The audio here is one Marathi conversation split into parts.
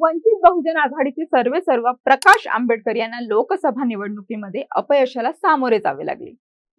वंचित बहुजन आघाडीचे सर्वे सर्व प्रकाश आंबेडकर यांना लोकसभा निवडणुकीमध्ये अपयशाला सामोरे जावे लागले.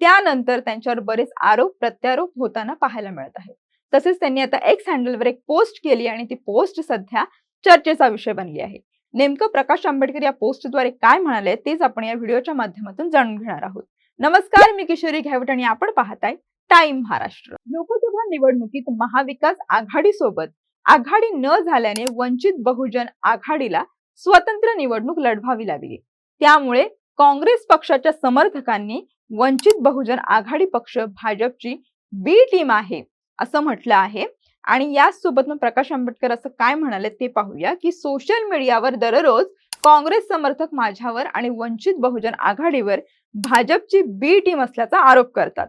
त्यानंतर त्यांच्यावर बरेच आरोप प्रत्यारोप होताना पाहायला मिळत आहे तसेच त्यांनी आता एक्स हँडलवर एक पोस्ट केली आणि ती पोस्ट सध्या चर्चेचा विषय बनली आहे. नेमकं प्रकाश आंबेडकर या पोस्टद्वारे काय म्हणाले तेच आपण या व्हिडिओच्या माध्यमातून जाणून घेणार आहोत. नमस्कार मी किशोरी घ्यावट आणि आपण पाहताय टाइम महाराष्ट्र. लोकसभा निवडणुकीत महाविकास आघाडी सोबत आघाडी न झाल्याने वंचित बहुजन आघाडीला स्वतंत्र निवडणूक लढवावी लागली. त्यामुळे काँग्रेस पक्षाच्या समर्थकांनी वंचित बहुजन आघाडी पक्ष भाजपची बी टीम आहे असं म्हटलं आहे. आणि याचसोबत मग प्रकाश आंबेडकर असं काय म्हणाले ते पाहूया की सोशल मीडियावर दररोज काँग्रेस समर्थक माझ्यावर आणि वंचित बहुजन आघाडीवर भाजपची बी टीम असल्याचा आरोप करतात.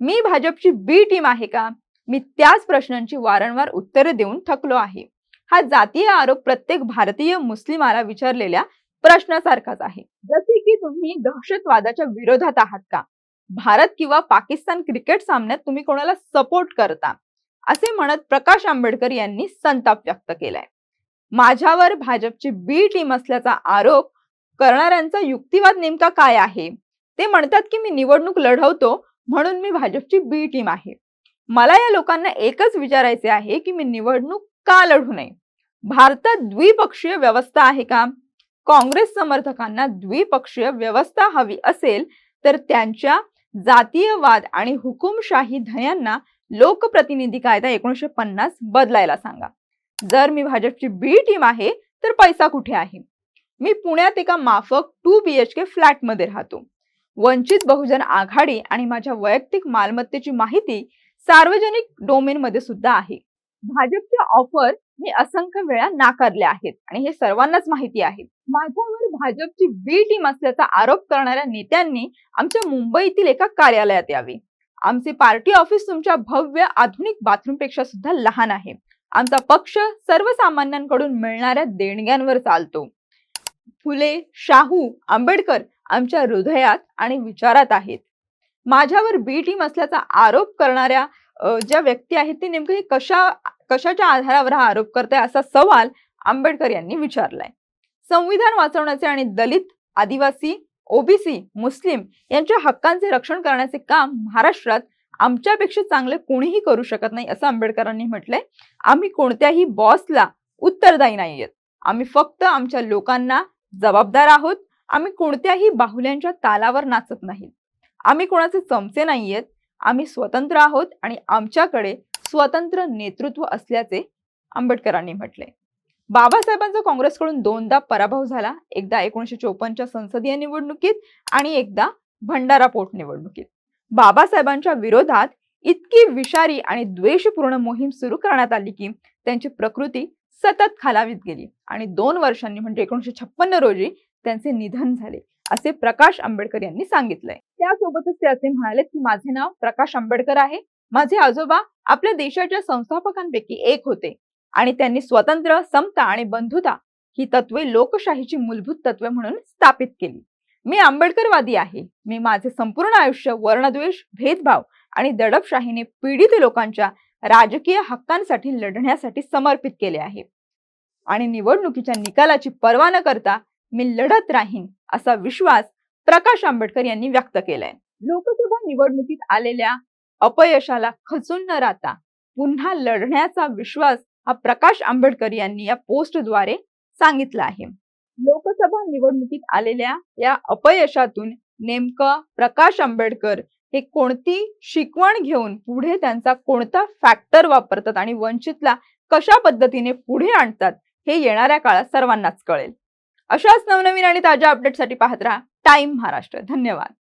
मी भाजपची बी टीम आहे का? मी त्याच प्रश्नांची वारंवार उत्तरे देऊन थकलो आहे. हा जातीय आरोप प्रत्येक भारतीय मुस्लिमाला विचारलेल्या प्रश्नासारखाच आहे. जसे की तुम्ही दहशतवादाच्या विरोधात आहात का? भारत किंवा पाकिस्तान क्रिकेट सामन्यात तुम्ही कोणाला सपोर्ट करता? असे म्हणत प्रकाश आंबेडकर यांनी संताप व्यक्त केलाय. माझ्यावर भाजपची बी टीम असल्याचा आरोप करणाऱ्यांचा युक्तिवाद नेमका काय आहे? ते म्हणतात की मी निवडणूक लढवतो म्हणून मी भाजपची बी टीम आहे. मला या लोकांना एकच विचारायचे आहे की मी निवडणूक का लढू नये? भारतात द्विपक्षीय व्यवस्था आहे का? काँग्रेस समर्थकांना द्विपक्षीय व्यवस्था हवी असेल तर त्यांच्या जातीयवाद आणि हुकुमशाही धयांना लोकप्रतिनिधी कायदा एकोणीशे पन्नास बदलायला सांगा. जर मी भाजपची बी टीम आहे तर पैसा कुठे आहे? मी पुण्यात एका माफक टू बी एच के फ्लॅटमध्ये राहतो. वंचित बहुजन आघाडी आणि माझ्या वैयक्तिक मालमत्तेची माहिती सार्वजनिक डोमेन मध्ये सुद्धा आहे. भाजपच्या ऑफर मी असंख्य वेळा नाकारल्या आहेत आणि हे सर्वांनाच माहिती आहे. माझ्यावर भाजपची बी टीम असल्याचा आरोप करणाऱ्या नेत्यांनी आमच्या मुंबईतील एका कार्यालयात यावे. आमचे पार्टी ऑफिस तुमच्या भव्य आधुनिक बाथरूमपेक्षा सुद्धा लहान आहे. आमचा पक्ष सर्वसामान्यांकडून मिळणाऱ्या देणग्यांवर चालतो. फुले शाहू आंबेडकर आमच्या हृदयात आणि विचारात आहेत. माझ्यावर बी टीम असल्याचा आरोप करणाऱ्या ज्या व्यक्ती आहेत ते नेमकं हे कशा कशाच्या आधारावर हा आरोप करताय असा सवाल आंबेडकर यांनी विचारलाय. संविधान वाचवण्याचे आणि दलित आदिवासी ओबीसी मुस्लिम यांच्या हक्कांचे रक्षण करण्याचे काम महाराष्ट्रात आमच्यापेक्षा चांगले कोणीही करू शकत नाही असं आंबेडकरांनी म्हटलंय. आम्ही कोणत्याही बॉसला उत्तरदायी नाहीयेत आम्ही फक्त आमच्या लोकांना जबाबदार आहोत. आम्ही कोणत्याही बाहुल्यांच्या तालावर नाचत नाही. आम्ही कोणाचे चमचे नाहीयेत. आम्ही स्वतंत्र आहोत आणि आमच्याकडे स्वतंत्र नेतृत्व असल्याचे आंबेडकरांनी म्हटले. बाबासाहेबांचा काँग्रेसकडून दोनदा पराभव झाला एकदा एकोणीशे चोपन्नच्या संसदीय निवडणुकीत आणि एकदा भंडारा पोटनिवडणुकीत बाबासाहेबांच्या विरोधात इतकी विषारी आणि द्वेषपूर्ण मोहीम सुरू करण्यात आली की त्यांची प्रकृती सतत खालावीत गेली आणि दोन वर्षांनी म्हणजे एकोणीशे छप्पन्न रोजी त्यांचे निधन झाले. असे प्रकाश आंबेडकर यांनी सांगितलंय. त्यासोबतच ते असे म्हणाले की माझे नाव प्रकाश आंबेडकर आहे. माझे आजोबा आपल्या देशाच्या संस्थापकांपैकी एक होते. आणि त्यांनी स्वतंत्र समता आणि बंधुता ही तत्वे लोकशाहीची मूलभूत तत्वे म्हणून स्थापित केली. मी आंबेडकरवादी आहे. मी माझे संपूर्ण आयुष्य वर्णद्वेष भेदभाव आणि दडपशाहीने पीडित लोकांच्या राजकीय हक्कांसाठी लढण्यासाठी समर्पित केले आहे. आणि निवडणुकीच्या निकालाची पर्वा न करता मी लढत राहीन असा विश्वास प्रकाश आंबेडकर यांनी व्यक्त केलाय. लोकसभा निवडणुकीत आलेल्या अपयशाला खचून न राहता पुन्हा लढण्याचा विश्वास हा प्रकाश आंबेडकर यांनी या पोस्टद्वारे सांगितला आहे. लोकसभा निवडणुकीत आलेल्या या अपयशातून नेमकं प्रकाश आंबेडकर हे कोणती शिकवण घेऊन पुढे त्यांचा कोणता फॅक्टर वापरतात आणि वंचितला कशा पद्धतीने पुढे आणतात हे येणाऱ्या काळात सर्वांनाच कळेल. अशाच नवनवीन आणि ताज्या अपडेटसाठी पाहत राहा. टाइम महाराष्ट्र. धन्यवाद.